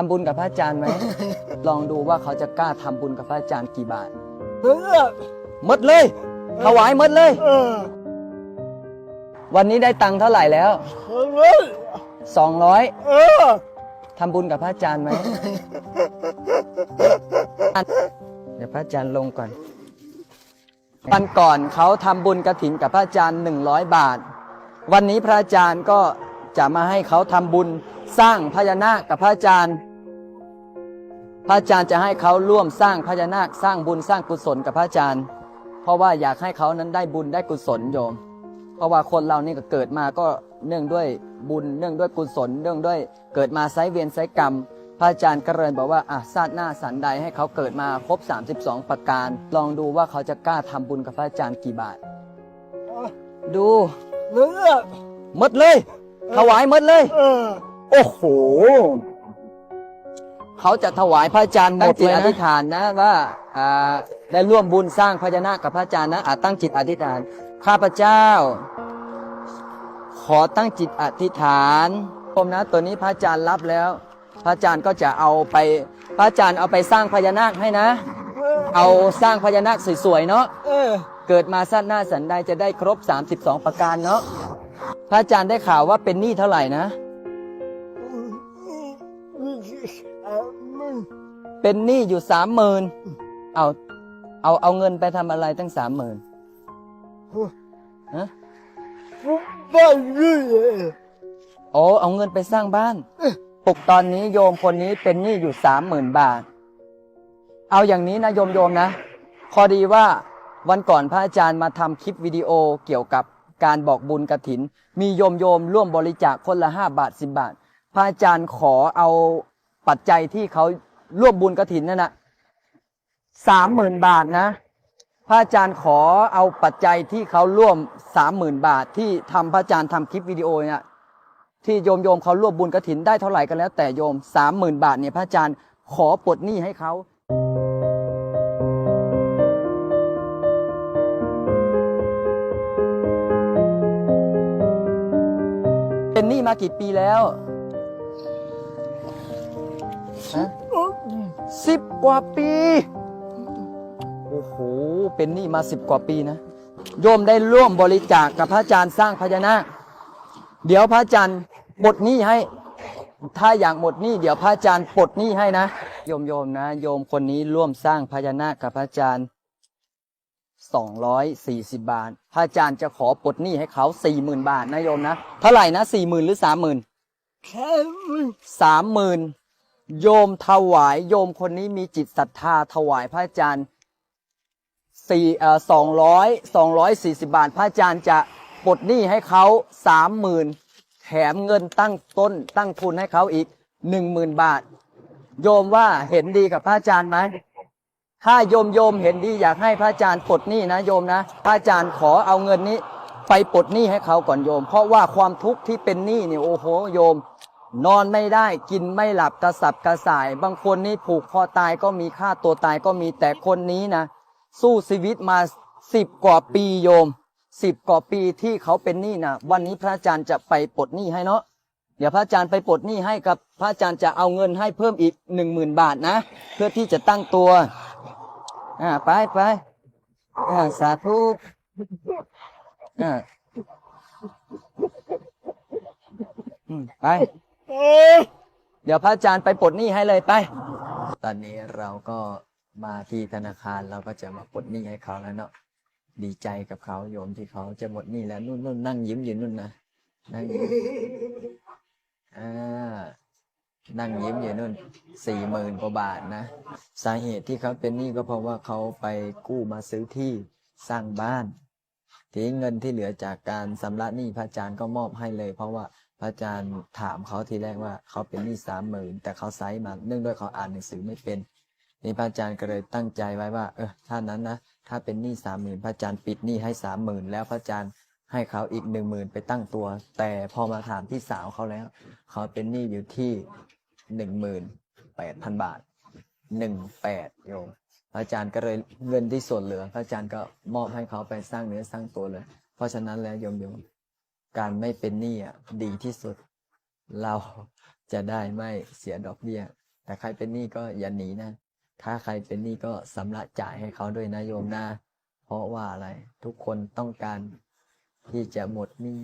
ทำบุญกับพระอาจารย์ไหม ลองดูว่าเขาจะกล้าทำบุญกับพระอาจารย์กี่บาทเออหมดเลยถวายหมดเลย เออวันนี้ได้ตังค์เท่าไหร่แล้วเออ200เออทำบุญกับพระอาจารย์ไหม เดี๋ยวพระอาจารย์ลงก่อนวันก่อนเขาทำบุญกระถินกับพระอาจารย์100 บาท วันนี้พระอาจารย์ก็จะมาให้เขาทำบุญสร้างพญานาคกับพระอาจารย์ พระอาจารย์จะให้เขาร่วมสร้างพญานาคสร้างบุญสร้างกุศลกับพระอาจารย์ เพราะว่าอยากให้เขานั้นได้บุญได้กุศลโยม เพราะว่าคนเรานี่ก็เกิดมาก็เนื่องด้วยบุญเนื่องด้วยกุศลเนื่องด้วยเกิดมาไซเวียนไซกรรม พระอาจารย์ก็เลยบอกว่าอะชาติหน้าสันใดให้เขาเกิดมาครบ 32 ประการ ลองดูว่าเขาจะกล้าทำบุญกับพระอาจารย์กี่บาท ดูเออหมดเลยถวายหมดเลยเออโอ้โห เขาจะถวายพระอาจารย์ตั้งจิตหมดเลยอนะ ธิษฐานนะว่าอ่าได้ร่วมบุญสร้างพญานาคกับพระอาจารย์นะอาตั้งจิตอธิษฐาน ข้าพเจ้า ขอตั้งจิตอธิษฐานผมนะตัวนี้พระอาจารย์รับแล้ว พระอาจารย์ก็จะเอาไปพระอาจารย์เอาไปสร้างพญานาคให้นะ เอาสร้างพญานาคสวยๆเนาะ เออ เกิดมาสั้นหน้าสันใดจะได้ครบ 32 ประการเนาะ พระอาจารย์ได้ข่าวว่าเป็นหนี้เท่าไหร่นะ เป็นหนี้อยู่สามหมื่นเอา เอาเอาเงินไปทำอะไรตั้งสามหมื่นฮะบ้านนี่โอ้เอาเงินไปสร้างบ้านปลุกตอนนี้โยมคนนี้เป็นหนี้อยู่สามหมื่นบาท เอาอย่างนี้นะโยมโยมนะพอดีว่าวันก่อนพระอาจารย์มาทำคลิปวิดีโอเกี่ยวกับการบอกบุญกระถิน มีโยมโยมร่วมบริจาคคนละห้าบาทสิบาท พระอาจารย์ขอเอา ปัจจัยที่เขาร่วมบุญกระถินนั่นนะสามหมื่นบาทนะ พระอาจารย์ขอเอาปัจจัยที่เขาร่วมสามหมื่นบาทที่ทำพระอาจารย์ทำคลิปวิดีโอเนี่ยที่โยมโยมเขาร่วมบุญกระถินได้เท่าไหร่ก็แล้ว แต่โยมสามหมื่นบาทเนี่ยพระอาจารย์ขอปลดหนี้ให้เขาเป็นหนี้มากี่ปีแล้ว สิบกว่าปี โอ้โห เป็นหนี้มาสิบกว่าปีนะ โยมได้ร่วมบริจาคกับพระอาจารย์สร้างพญานาค เดี๋ยวพระอาจารย์ปลดหนี้ให้ ถ้าอยากหมดหนี้เดี๋ยวพระอาจารย์ปลดหนี้ให้นะ โยมโยมนะ โยมคนนี้ร่วมสร้างพญานาคกับพระอาจารย์สองร้อยสี่สิบบาท พระอาจารย์จะขอปลดหนี้ให้เขาสี่หมื่นบาทนะโยมนะ เท่าไหร่นะสี่หมื่นหรือสามหมื่นแค่มึงสามหมื่น โยมถวายโยมคนนี้มีจิตศรัทธาถวายพระอาจารย์สี่เอ่อสองร้อยสองร้อยสี่สิบาท พระอาจารย์จะปลดหนี้ให้เขาสามหมื่นแถมเงินตั้งต้นตั้งทุนให้เขาอีกหนึ่งหมื่นบาท โยมว่าเห็นดีกับพระอาจารย์ไหมถ้าโยมโยมเห็นดีอยากให้พระอาจารย์ปลดหนี้นะโยมนะพระอาจารย์ขอเอาเงินนี้ ไปปลดหนี้ให้เขาก่อนโยม เพราะว่าความทุกข์ที่เป็นหนี้เนี่ยโอ้โหโยม นอนไม่ได้กินไม่หลับกระสับกระส่าย บางคนนี่ผูกคอตายก็มีฆ่าตัวตายก็มีแต่คนนี้นะ สู้ชีวิตมาสิบกว่าปีโยมสิบกว่าปีที่เขาเป็นหนี้นะวันนี้พระอาจารย์จะไปปลดหนี้ให้เนาะเดี๋ยวพระอาจารย์ไปปลดหนี้ให้กับพระอาจารย์จะเอาเงินให้เพิ่มอีกหนึ่งหมื่นบาทนะ เพื่อที่จะตั้งตัวอ่าไปไปอ่าสาธุอ่าไป เดี๋ยวพระอาจารย์ไปปลดหนี้ให้เลยไป ตอนนี้เราก็มาที่ธนาคารเราก็จะมาปลดหนี้ให้เขาแล้วเนาะดีใจกับเขาโยมที่เขาจะหมดหนี้แล้วนู่นนู่นนั่งยิ้มอยู่นู่นนะนั่งยิ้มอ่านั่งยิ้มอยู่นู่นสี่หมื่นกว่าบาทนะ สาเหตุที่เขาเป็นหนี้ก็เพราะว่าเขาไปกู้มาซื้อที่สร้างบ้าน ทีนี้เงินที่เหลือจากการชำระหนี้พระอาจารย์ก็มอบให้เลย เพราะว่าพระอาจารย์ถามเขาทีแรกว่าเขาเป็นหนี้สามหมื่นแต่เขาไซส์มาเนื่องด้วยเขาอ่านหนังสือไม่เป็นนี่พระอาจารย์ก็เลยตั้งใจไว้ว่า เออถ้านั้นนะถ้าเป็นหนี้สามหมื่นพระอาจารย์ปิดหนี้ให้สามหมื่นแล้วพระอาจารย์ให้เขาอีกหนึ่งหมื่นไปตั้งตัว แต่พอมาถามพี่สาวเขาแล้ว เขาเป็นหนี้อยู่ที่หนึ่งหมื่นแปดพันบาทหนึ่งแปดโยม ระอาจารย์ก็เลยเงินที่ส่วนเหลือ พระอาจารย์ก็มอบให้เขาไปสร้างเนื้อสร้างตัวเลย เพราะฉะนั้นแล้วโยมโยมการไม่เป็นหนี้อะดีที่สุด เราจะได้ไม่เสียดอกเบี้ย แต่ใครเป็นหนี้ก็อย่าหนีนะ ถ้าใครเป็นหนี้ก็สำระจ่ายให้เขาด้วยนะโยมนะเพราะว่าอะไร ทุกคนต้องการที่จะหมดหนี้